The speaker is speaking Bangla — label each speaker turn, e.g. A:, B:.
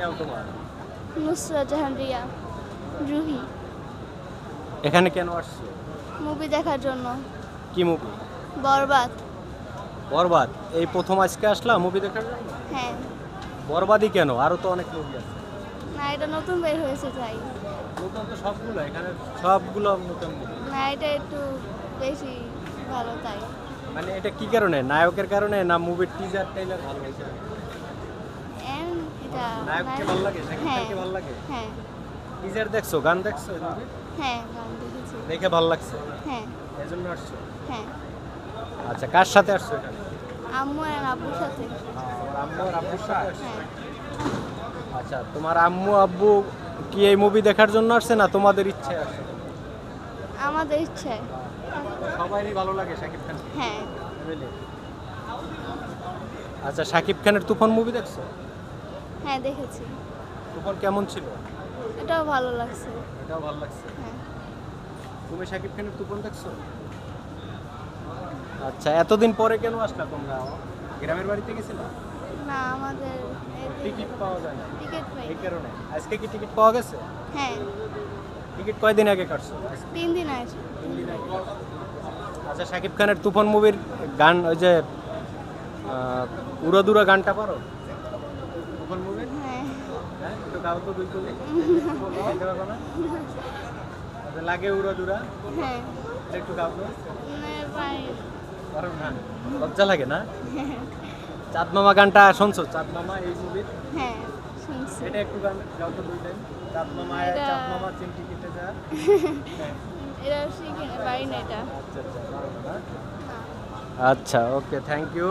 A: নাম তোমার?
B: জাহান রিয়া রুহি।
A: এখানে কেন আসছো?
B: মুভি দেখার জন্য।
A: কি মুভি?
B: বরবাদ।
A: বরবাদ? এই প্রথম আজকে আসলাম মুভি দেখার জন্য?
B: হ্যাঁ।
A: বরবাদই কেন? আরও তো অনেক মুভি আছে।
B: না এটা নতুন বের হয়েছে তাই।
A: নতুন তো সবগুলো এখানে সবগুলো নতুন movie।
B: না এটা একটু বেশি ভালো তাই।
A: মানে এটা কি কারণে? নায়কের কারণে না মুভির টিজার ট্রেলার ভালো হয়েছে নায়ককে ভালো লাগে? শাকিব
B: হ্যাঁ
A: খানকে ভালো লাগে?
B: হ্যাঁ।
A: টিজার দেখছ গান দেখছ
B: হ্যাঁ গান দেখেছি।
A: দেখে ভালো লাগছে?
B: হ্যাঁ।
A: এই জন্য আসছো?
B: হ্যাঁ।
A: আচ্ছা কার সাথে আসছো এখানে?
B: আম্মু আর আব্বুর সাথে।
A: আম্মু আর আব্বুর সাথে?
B: হ্যাঁ।
A: আচ্ছা তোমার আম্মু আব্বু কি এই মুভি দেখার জন্য আসছে না তোমাদের ইচ্ছে আসছে?
B: আমাদের ইচ্ছায়।
A: সবারই ভালো লাগে শাকিব খান।
B: হ্যাঁ।
A: আচ্ছা শাকিব খানের তুফান মুভি দেখছ?
B: হ্যাঁ দেখেছি।
A: তুফান কেমন ছিল?
B: এটাও ভালো লাগছে।
A: এটাও ভালো লাগছে।
B: হ্যাঁ।
A: তুমি শাকিব খানের তুফান দেখছ? আচ্ছা এতদিন পরে কেন আসলা তোমরা? গ্রামের বাড়িতে গেছিলা?
B: না আমাদের
A: টিকিট পাওয়া যায় না।
B: টিকিট পাই।
A: এই কারণে। আজকে কি টিকিট পাওয়া গেছে?
B: হ্যাঁ।
A: টিকিট কয়দিন আগে কাটছো?
B: তিন দিন আছে
A: আচ্ছা শাকিব খানের তুফান মুভির গান ওই যে উড়াদুরা গানটা পারো? তুফান মুভির
B: হ্যাঁ।
A: হ্যাঁ একটু গাও তো দুই না? আচ্ছা, লাগে উড়াদুরা
B: হ্যাঁ।
A: একটু গাও তো পারো না। লজ্জা লাগে না? চাঁদ মামা গানটা শুনছো? চাঁদ মামা এই মুভির
B: হ্যাঁ শুনছি।
A: এটা একটু গান গাও তো দুই লাইন চাঁদ মামা চাঁদ মামা চিমটি কেটে যা।
B: এটা শিখে পারি না এটা।
A: আচ্ছা। আচ্ছা ওকে থ্যাংক ইউ